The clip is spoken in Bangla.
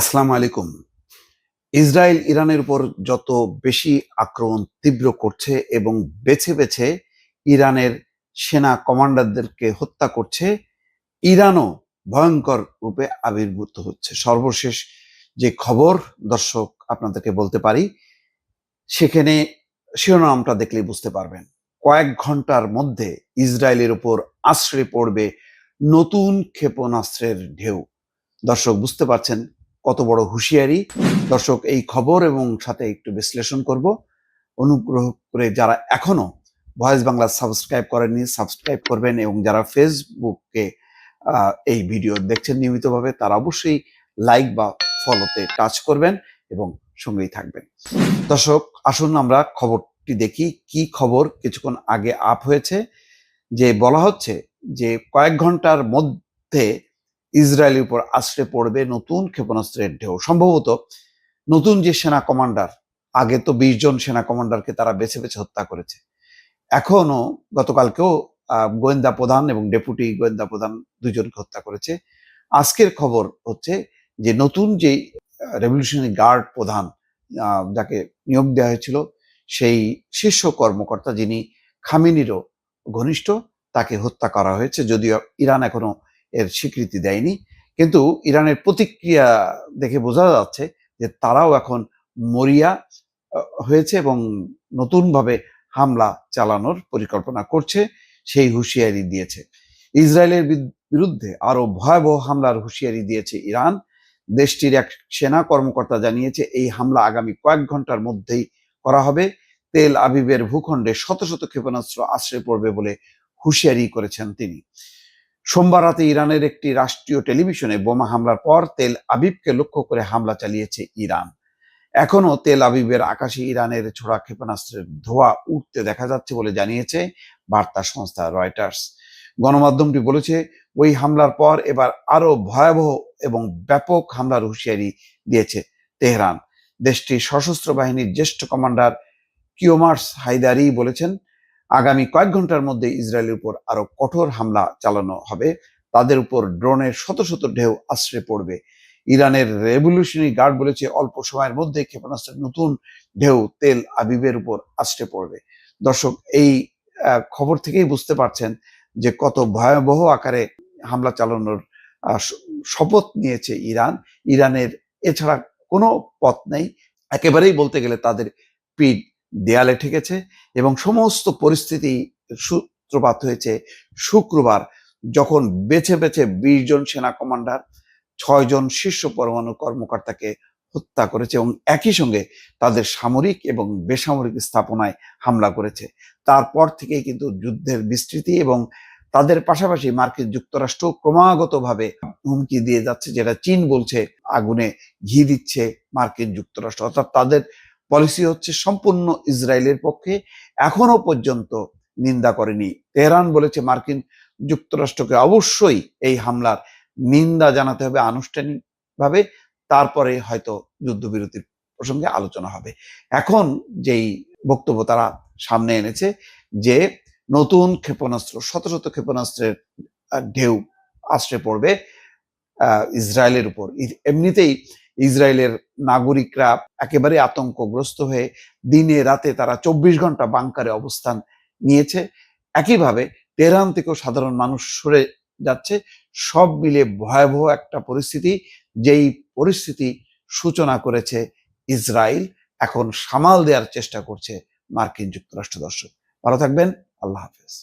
আসসালামু আলাইকুম। ইসরায়েল ইরানের উপর যত বেশি আক্রমণ তীব্র করছে এবং বেছে বেছে ইরানের সেনা কমান্ডারদেরকে হত্যা করছে, ইরানও ভয়ঙ্কর রূপে আবির্ভূত হচ্ছে। সর্বশেষ যে খবর দর্শক আপনাদেরকে বলতে পারি, সেখানে শিরোনামটা দেখলেই বুঝতে পারবেন। কয়েক ঘণ্টার মধ্যে ইসরায়েলের উপর আশ্রে পড়বে নতুন ক্ষেপণাস্ত্রের ঢেউ। দর্শক বুঝতে পারছেন কত বড় হুঁশিয়ারি। দর্শক, এই খবর এবং সাথে একটু বিশ্লেষণ করব। অনুগ্রহ করে যারা এখনও ভয়েস বাংলা সাবস্ক্রাইব করেননি, সাবস্ক্রাইব করবেন এবং যারা ফেসবুকে এই ভিডিও দেখছেন নিয়মিতভাবে, তারা অবশ্যই লাইক বা ফলোতে টাচ করবেন এবং সঙ্গেই থাকবেন। দর্শক, আসুন আমরা খবরটি দেখি, কি খবর কিছুক্ষণ আগে আপ হয়েছে। যে বলা হচ্ছে যে কয়েক ঘণ্টার মধ্যে ইসরায়েলের উপর আশ্রে পড়বে নতুন ক্ষেপণাস্ত্রের ঢেউ। সম্ভবত নতুন যে সেনা কমান্ডার, আগে তো বিশ জন সেনা কমান্ডারকে তারা বেছে বেছে হত্যা করেছে। এখনও গতকালকেও গোয়েন্দা প্রধান এবং ডেপুটি গোয়েন্দা প্রধান দুজনকে হত্যা করেছে। আজকের খবর হচ্ছে যে নতুন যে রেভলিউশনারি গার্ড প্রধান যাকে নিয়োগ দেওয়া হয়েছিল, সেই শীর্ষ কর্মকর্তা যিনি খামিনিরও ঘনিষ্ঠ, তাকে হত্যা করা হয়েছে। যদিও ইরান এখনও এর স্বীকৃতি দেয়নি। কিন্তু ইরানের প্রতিক্রিয়া দেখে বোঝা যাচ্ছে যে তারাও এখন মরিয়া হয়েছে এবং নতুনভাবে হামলা চালানোর পরিকল্পনা করছে, সেই হুঁশিয়ারি দিয়েছে। ইসরায়েলের বিরুদ্ধে আরও ভয়াবহ হামলার হুঁশিয়ারি দিয়েছে ইরান। দেশটির এক সেনা কর্মকর্তা জানিয়েছে, এই হামলা আগামী কয়েক ঘণ্টার মধ্যেই করা হবে। তেল আবিবের ভূখণ্ডে শত শত ক্ষেপণাস্ত্র আশ্রয় পড়বে বলে হুঁশিয়ারি করেছেন তিনি। সোমবার রাতে ইরানের একটি রাষ্ট্রীয় টেলিভিশনে বোমা হামলার পর তেল আবিবকে লক্ষ্য করে হামলা চালিয়েছে ইরান। এখনও তেল আবিবের আকাশে ইরানের ছোড়া ক্ষেপণাস্ত্রের ধোঁয়া উঠতে দেখা যাচ্ছে বলে জানিয়েছে বার্তা সংস্থা রয়টার্স। গণমাধ্যমটি বলেছে, ওই হামলার পর এবার আরও ভয়াবহ এবং ব্যাপক হামলার হুঁশিয়ারি দিয়েছে তেহরান। দেশটির সশস্ত্র বাহিনীর জ্যেষ্ঠ কমান্ডার কিওমার্স হায়দারি বলেছেন আগামী কয়েক ঘণ্টার মধ্যে ইসরায়েলের উপর আরও কঠোর হামলা চালানো হবে। তাদের উপর ড্রোনের শত শত ঢেউ আশ্রে পড়বে। ইরানের রেভলিউশনারি গার্ড বলেছে, অল্প সময়ের মধ্যে ক্ষেপণাস্ত্রের নতুন ঢেউ তেল আবিবের উপর আশ্রে পড়বে। দর্শক, এই খবর থেকেই বুঝতে পারছেন যে কত ভয়াবহ আকারে হামলা চালানোর শপথ নিয়েছে ইরান। ইরানের এছাড়া কোনো পথ নেই। একেবারেই বলতে গেলে তাদের পিঠ দেয়ালে ঠেকেছে এবং সমস্ত পরিস্থিতি সূত্রপাত হয়েছে শুক্রবার, যখন বেছে বেছে বিশ জন সেনা কমান্ডার, ছয় জন শীর্ষ পরমাণু কর্মকর্তাকে হত্যা করেছে এবং একই সঙ্গে তাদের সামরিক এবং বেসামরিক স্থাপনায় হামলা করেছে। তারপর থেকেই কিন্তু যুদ্ধের বিস্তৃতি এবং তাদের পাশাপাশি মার্কিন যুক্তরাষ্ট্র ক্রমাগতভাবে হুমকি দিয়ে যাচ্ছে, যেটা চীন বলছে আগুনে ঘি দিচ্ছে মার্কিন যুক্তরাষ্ট্র। অর্থাৎ তাদের পলিসি হচ্ছে সম্পূর্ণ ইসরায়েলের পক্ষে এখনও পর্যন্ত নিন্দা করেনি। তেহরান বলেছে মার্কিন যুক্তরাষ্ট্রকে অবশ্যই এই হামলার নিন্দা জানাতে হবে আনুষ্ঠানিকভাবে, তারপরে হয়তো যুদ্ধবিরতির প্রসঙ্গে আলোচনা হবে। এখন যেই বক্তব্য তারা সামনে এনেছে যে নতুন ক্ষেপণাস্ত্র, শত শত ক্ষেপণাস্ত্রের ঢেউ আশ্রে পড়বে ইসরায়েলের উপর। এমনিতেই ইসরায়েলের নাগরিকরা একেবারে আতঙ্কগ্রস্ত হয়ে দিনে রাতে তারা চব্বিশ ঘণ্টা বাংকারে অবস্থান নিয়েছে। একইভাবে তেহরান থেকেও সাধারণ মানুষ সরে যাচ্ছে। সব মিলে ভয়াবহ একটা পরিস্থিতি, যেই পরিস্থিতি সূচনা করেছে ইসরায়েল। এখন সামাল দেওয়ার চেষ্টা করছে মার্কিন যুক্তরাষ্ট্র দর্শক। ভালো থাকবেন, আল্লাহ হাফেজ।